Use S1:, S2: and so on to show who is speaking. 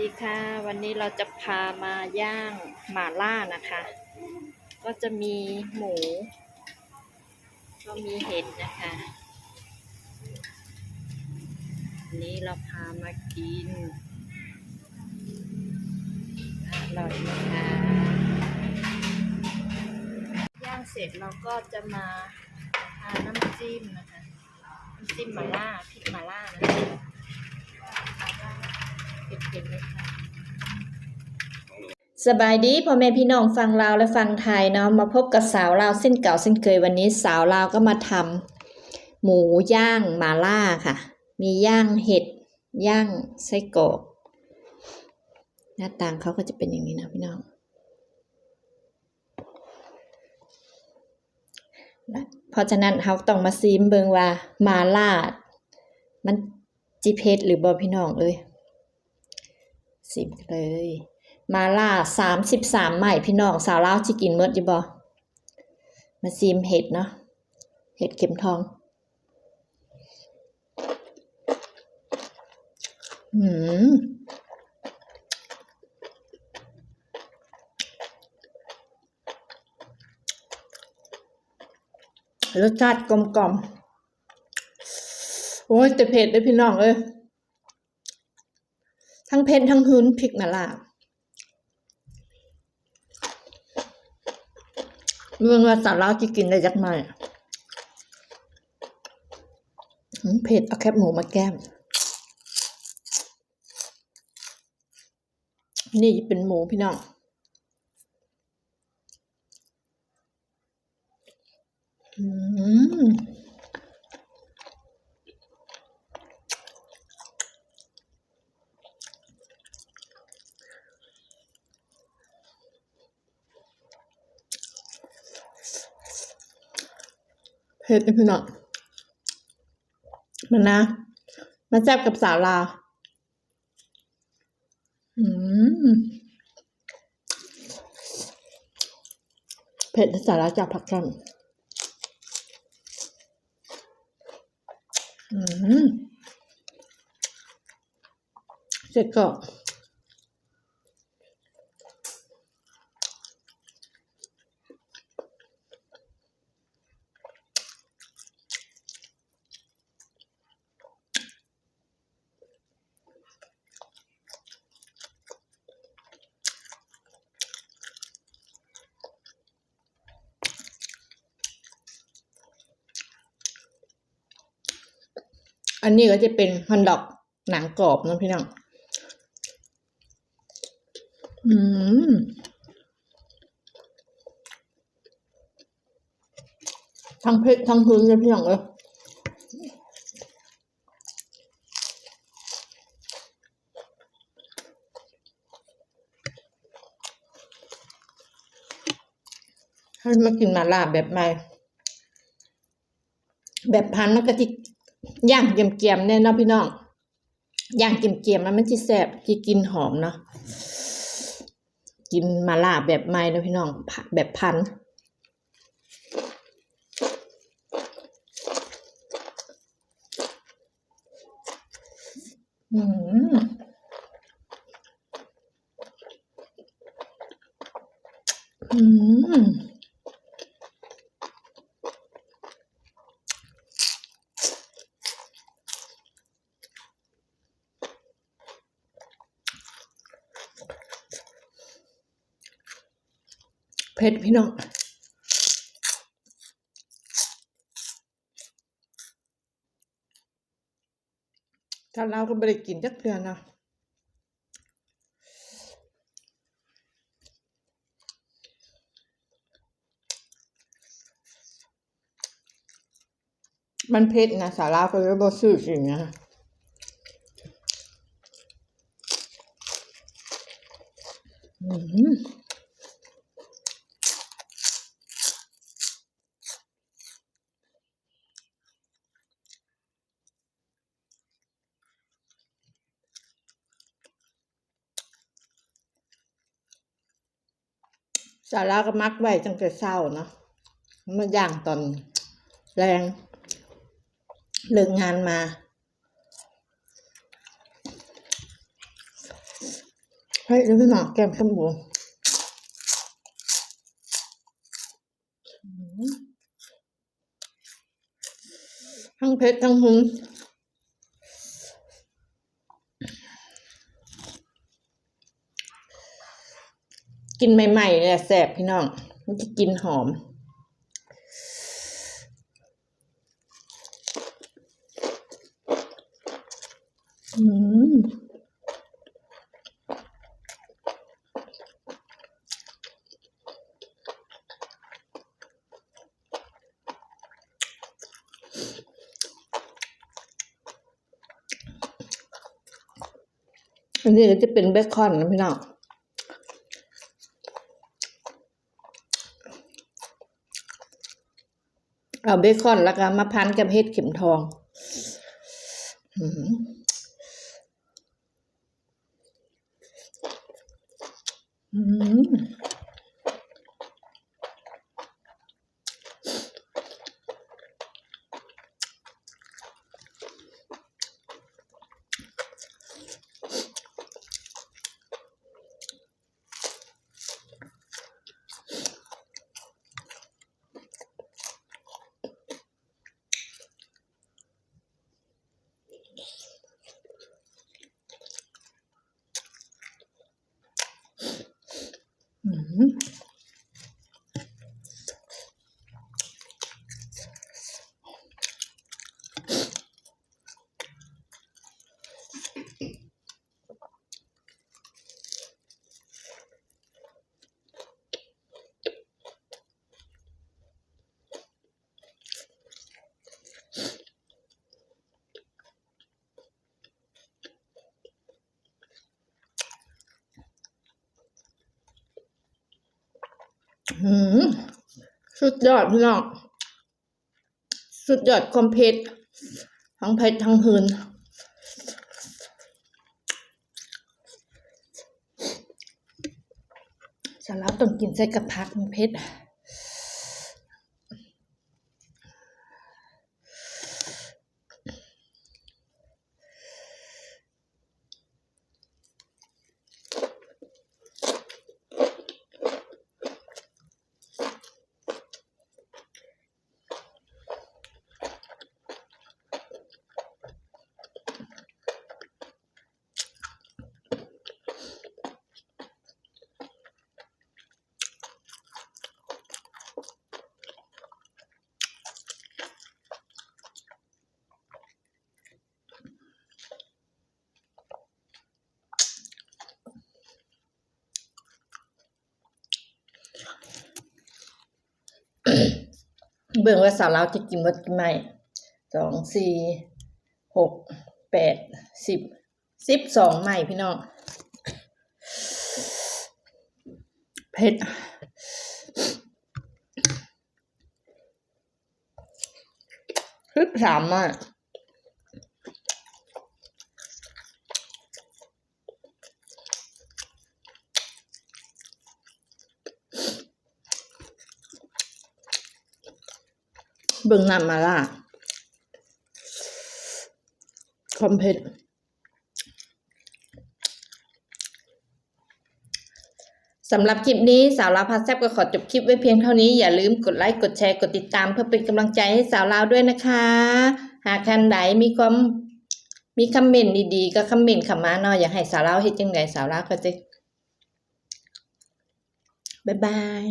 S1: ดีค่ะ วันนี้เราจะพามาย่างหม่าล่านะคะ ก็จะมีหมู ก็มีเห็ดนะคะนนี้เราพามากินอร่อยนะคะย่างเสร็จเราก็จะมาทาน้ำจิ้มนะคะน้ำจิ้มหม่าล่าพริกหม่าล่านะคะ เผ็ดๆเลยค่ะ สบายดีพ่อแม่พี่น้องฟังลาวและฟังไทยเนาะมาพบกับสาวลาวเส้นเก่าเส้นเคยวันนี้สาวลาวก็มาทำหมูย่างมาล่าค่ะ มีย่างเห็ดย่างไส้กรอกหน้าต่างเขาก็จะเป็นอย่างนี้นะพี่น้องเพราะฉะนั้นเขาต้องมาซีมเบิงว่ามาล่ามันจีเพชหรือบอพี่น้องเอ้ย สิบเลย มาล่าสามสิบสามใหม่พี่น้องสาวเลาวจิกินเมดอยู่บอมาซีมเห็ดเนาะเห็ดเข็มทอง อืมรสชาติกลมกล่อม โอ้ยแต่เผ็ดเลยพี่น้องเอ้ย ทั้งเผ็ดทั้งหืนพริกมาลาเมื่อว่าสาวลาวจะกินได้จักหน่อยหืมเผ็ดเอาแคบหมูมาแก้ม นี่เป็นหมูพี่น้องอืม ผ็ดเลยพี่น้องมันนะ มาแซ่บกับสาวลา อืมเผ็ดสาลาจากผักกันอืมเสร็จก็ อันนี้ก็จะเป็นฮันดอกหนังกรอบนะพี่น้อง อืมทั้งเผ็ดทั้งหืนเลยพี่น้องเอ้ยให้มากินหมาล่าแบบใหม่แบบพันมันก็จะ ย่างเกียมๆเนี่ยเนาะพี่น้องย่างเกียมๆแล้วมันจะแซ่บจะกินหอมเนาะกินมาล่าแบบใหม่เนะพี่น้องแบบพันอืมอืม เผ็ดพี่น้องถ้าเราก็ไม่ได้กินจักเดือนนะมันเผ็ดนะสาราก็เลยบ่ซื้อสิงนะอืม สาระก็มักไว้ตั้งแต่เช้าเนาะมาย่างตอนแรงเลิกงานมาฮ้ยนี่หน่อแก้มข้มบัวทั้งเผ็ดทั้งหุ่น กินใหม่ๆเนี่ยแสบพี่น้องมันจะกินหอม อืมอันนี้ก็จะเป็นเบคอนนะพี่น้อง เอาเบคอนแล้วก็มาพันกับเห็ดเข็มทองอืม อืมอืมอืม สุดยอดพี่น้อง สุดยอดคอมเผ็ดทั้งเพชรทั้งหืนสำหรับต้องกินใส่กับพักมันเผ็ด เบิ่งว่าสาวเราวจะกินวัดกี่ไม้สองสี่หกแปดสิบสิบสองไม้พี่น้องเผ็ดคือสามไม้ เบิ่งน้ำมาล่าความเผ็ดสำหรับคลิปนี้สาวลาวพาแซบก็ขอจบคลิปไว้เพียงเท่านี้อย่าลืมกดไลค์กดแชร์กดติดตามเพื่อเป็นกำลังใจให้สาวลาวด้วยนะคะ หากท่านใดมีความมีคอมเมนต์ดีๆ ก็คอมเมนต์ขามาเนาะอยากให้สาวลาวเฮ็ดจังไดสาวลาวก็จะบ๊ายบาย